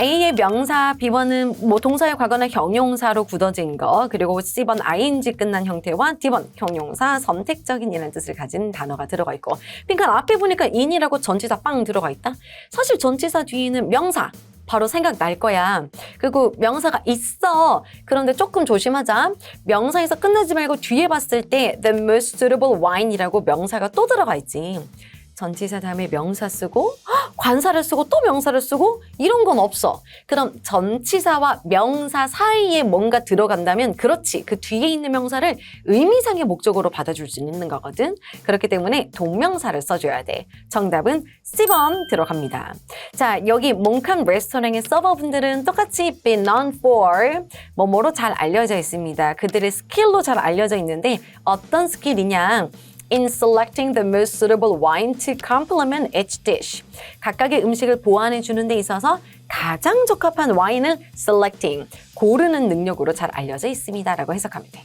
A의 명사, B번은 뭐 동사의 과거나 형용사로 굳어진 거, 그리고 C번 ing 끝난 형태와 D번 형용사 선택적인이라는 뜻을 가진 단어가 들어가 있고, 그러니까 앞에 보니까 in이라고 전치사 빵 들어가 있다. 사실 전치사 뒤에는 명사. 바로 생각날 거야. 그리고 명사가 있어. 그런데 조금 조심하자. 명사에서 끝나지 말고 뒤에 봤을 때 the most suitable wine이라고 명사가 또 들어가 있지. 전치사 다음에 명사 쓰고 헉, 관사를 쓰고 또 명사를 쓰고 이런 건 없어. 그럼 전치사와 명사 사이에 뭔가 들어간다면 그렇지. 그 뒤에 있는 명사를 의미상의 목적으로 받아줄 수 있는 거거든. 그렇기 때문에 동명사를 써줘야 돼. 정답은 C번 들어갑니다. 자, 여기 몽칸 레스토랑의 서버분들은 똑같이 been known for 뭐뭐로 잘 알려져 있습니다. 그들의 스킬로 잘 알려져 있는데 어떤 스킬이냐? In selecting the most suitable wine to complement each dish. 각각의 음식을 보완해 주는 데 있어서 가장 적합한 와인을 selecting, 고르는 능력으로 잘 알려져 있습니다 라고 해석하면 돼.